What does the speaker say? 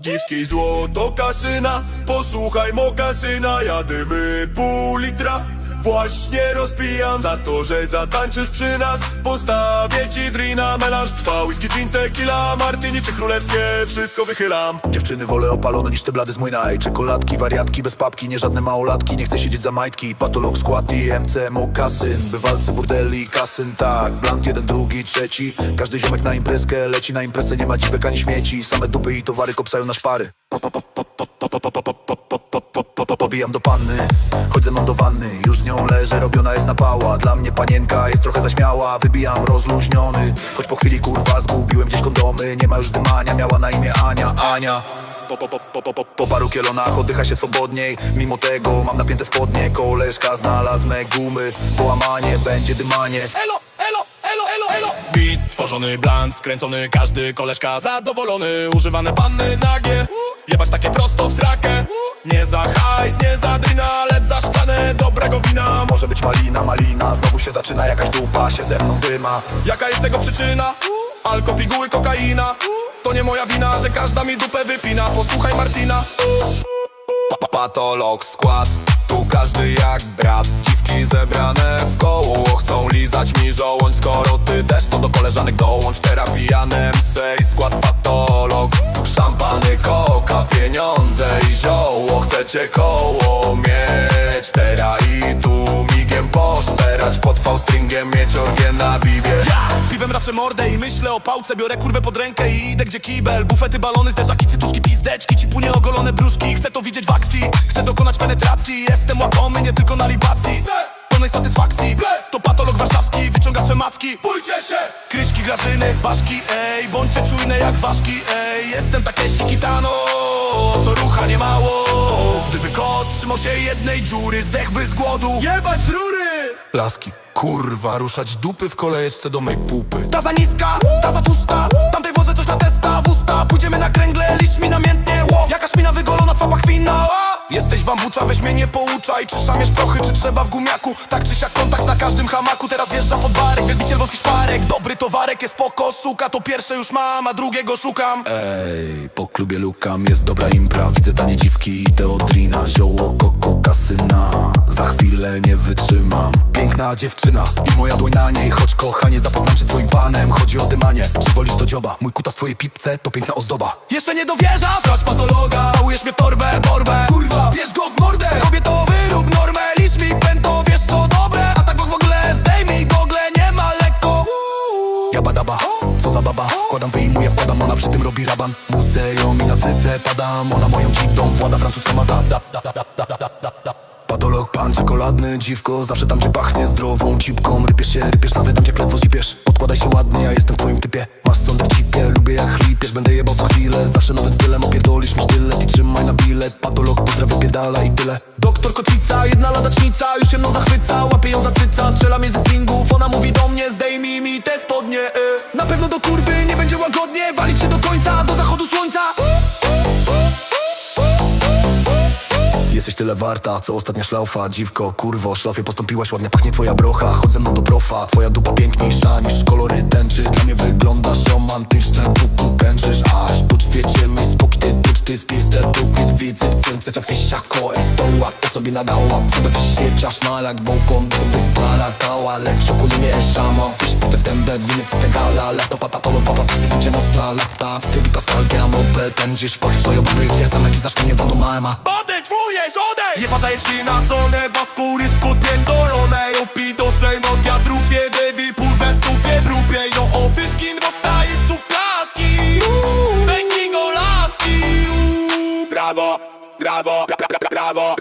Dziwki złoto kasyna Posłuchaj mokasyna Jadymy pół litra Właśnie rozpijam Za to, że zatańczysz przy nas Postawię ci drina Melanż trwa Whisky, gin, tequila Martini czy królewskie Wszystko wychylam Dziewczyny wolę opalone niż te blady z mój naj Czekoladki, wariatki, bez papki, nie żadne małolatki Nie chcę siedzieć za majtki, patolog, skład i MC, mokasyn Bywalcy, burdeli, kasyn, tak Blant jeden, drugi, trzeci Każdy ziomek na imprezkę leci Na imprezę nie ma dziwek ani śmieci Same dupy i towary kopsają na szpary Pobijam do panny, choć ze mną do wanny Już z nią leżę, robiona jest napała. Dla mnie panienka jest trochę zaśmiała Wybijam rozluźniony. Choć po chwili kurwa zgubiłem gdzieś kondomy. Nie ma już dymania, miała na imię Ania, Ania. Po, po, po, po, po, po, po paru kielonach oddycha się swobodniej. Mimo tego mam napięte spodnie Koleżka znalazł me gumy. Połamanie, będzie dymanie. Elo, elo, elo, elo, elo. Beat, tworzony blanc, skręcony każdy koleżka zadowolony. Używane panny nagie, Może być malina, malina. Znowu się zaczyna jakaś dupa się ze mną dyma. Jaka jest tego przyczyna? Alko, piguły, kokaina. To nie moja wina, że każda mi dupę wypina. Posłuchaj Martina. Pa- pa- Patolog skład. Tu każdy jak brat. Dziwki zebrane w koło Chcą lizać mi żołądź. Skoro ty też to do koleżanek dołącz. Terapijanem sej skład patolog. Szampany, koka, pieniądze i zioło. Chcecie koło mieć raczę mordę i myślę o pałce Biorę kurwę pod rękę i idę gdzie kibel. Bufety, balony, zderzaki, cytuszki, pizdeczki Cipunie ogolone brzuszki Chcę to widzieć w akcji Chcę dokonać penetracji. Jestem łakomy, nie tylko na libacji. Pełnej satysfakcji To patolog warszawski Wyciąga swe macki. Bójcie się! Kryśki, grażyny, baszki, ej Bądźcie czujne jak ważki, ej. Jestem Takeshi Kitano Co rucha nie mało. Gdyby kot trzymał się jednej dziury Zdechłby z głodu. Jebać z rury Laski, kurwa, ruszać dupy w kolejeczce do mej pupy. Ta za niska, ta za tłusta Tamtej wozę coś na testa w usta Pójdziemy na kręgle, liść mi namiętnie ło. Jakaś mina wygolona, twa pachwina Jesteś bambucza, weź mnie nie pouczaj. Czy szamiesz prochy, czy trzeba w gumiaku? Tak czy siak kontakt na każdym hamaku. Teraz wjeżdża pod barek, wielbiciel wąskich szparek. Dobry towarek jest spoko, suka To pierwsze już mam, a drugiego szukam. Ej, po klubie lukam, jest dobra impra. Widzę tanie dziwki i teodrina Zioło, koko, kasyna Za chwilę nie wytrzymam. Piękna dziewczyna i moja dłoń na niej. Choć kochanie, zapoznam się z twoim panem. Chodzi o dymanie, czy wolisz do dzioba? Mój kuta w twojej pipce to piękna ozdoba. Jeszcze nie dowierza, sprawdź patologa. Całujesz mnie w torbę, borbę. Kurwa, bierz go w mordę. Kobieto, wyrób normę, licz mi pęto Wiesz co dobre, a tak w ogóle Zdejmij gogle, nie ma lekko. Jaba daba, co za baba. Wkładam, wyjmuję, wkładam, ona przy tym robi raban. Budzę ją i na cyce padam. Ona moją dziwką włada, francuska ma da, da, da, da, da, da, da, czekoladny, dziwko Zawsze tam gdzie pachnie zdrową cipką. Rypiesz się, rypiesz, nawet tam gdzie ledwo zipiesz. Podkładaj się ładnie, ja jestem twoim typie. Masz sondę w cipie, lubię jak chlipiesz. Będę jebał co chwilę, zawsze nowym stylem Opierdolisz mi sztylet. I trzymaj na bilet Patolog, pozdrawia piedala i tyle. Doktor kotwica, jedna ladacznica Już się mną zachwyca, łapie ją za cyca Strzela mnie ze stringów, ona mówi do mnie Zdejmij mi te spodnie, y. Na pewno do kurwy nie będzie łagodnie Walić się do końca, do zachodu słońca tyle warta, co ostatnia szlaufa. Dziwko, kurwo, szlafie postąpiłaś ładnie. Pachnie twoja brocha, chodź ze mną do profa Twoja dupa piękniejsza niż kolory tęczy. Dla mnie wyglądasz romantyczne Pupu pęczysz, aż podświecie mi spokój Ty ducz, ty spiste, dupy, widzę Cęce, to fiesiako, jest to łatwo sobie nadała Sobie też świeciasz, malak, bąkon, duby, para, kała Lecz szoku nie szama, coś potem w tębę, winy z tegala Lato, patatolo, papa, spiecie nostra, lata. Styl, paskalkę, amopel, tęczysz Pod twoją brywie, zamek i zacznie nie wolno mama Odejdź, wujesz, odejdź! Nie padajesz ci na czole, bo skóry skutpiętolone Opito, strajno, wiatrów, jedewi, pulwę, stupie, wrupie Jo, o wszystkim dostaje suklaski. Węgi go laski Brawo, brawo, bra, bra, bra, brawo,